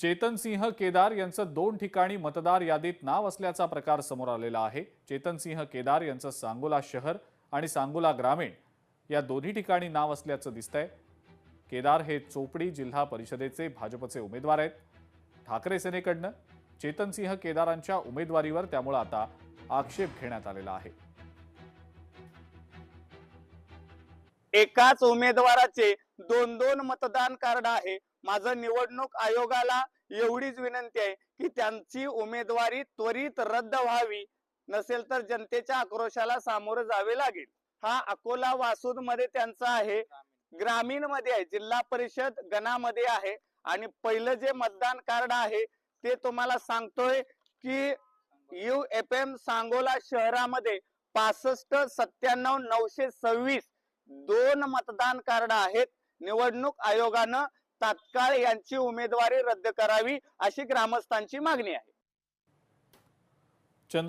चेतन सिंह केदार यांचं दोन ठिकाणी मतदार यादीत नाव असल्याचा प्रकार समोर आलेला आहे. चेतन सिंह केदार यांचं सांगोला शहर आणि सांगोला ग्रामीण या दोन्ही ठिकाणी नाव असल्याचं दिसतंय. केदार हे चोपडी जिल्हा परिषदेचे भाजपचे उमेदवार आहेत. ठाकरे सेनेकडनं चेतन सिंह केदारांच्या उमेदवारीवर त्यामुळे आता आक्षेप घेण्यात आलेला आहे. एकाच उमेदवाराचे दोन दोन मतदान कार्ड आहे. माझं निवडणूक आयोगाला एवढीच विनंती आहे की त्यांची उमेदवारी त्वरित रद्द व्हावी. नसेल तर जनतेच्या आक्रोशाला सामोरं जावे लागेल. हा अकोला वासूदमध्ये त्यांचा आहे. ग्रामीणमध्ये आहे. जिल्हा परिषद गणामध्ये आहे. आणि पहिलं जे मतदान कार्ड आहे ते तुम्हाला सांगतोय की यू एफ एम सांगोला शहरामध्ये पासष्ट सत्त्याण्णव नऊशे सव्वीस दोन मतदान कार्ड आहेत. निवडणूक आयोगानं तात्काळ यांची उमेदवारी रद्द करावी अशी ग्रामस्थांची मागणी आहे. चंद्र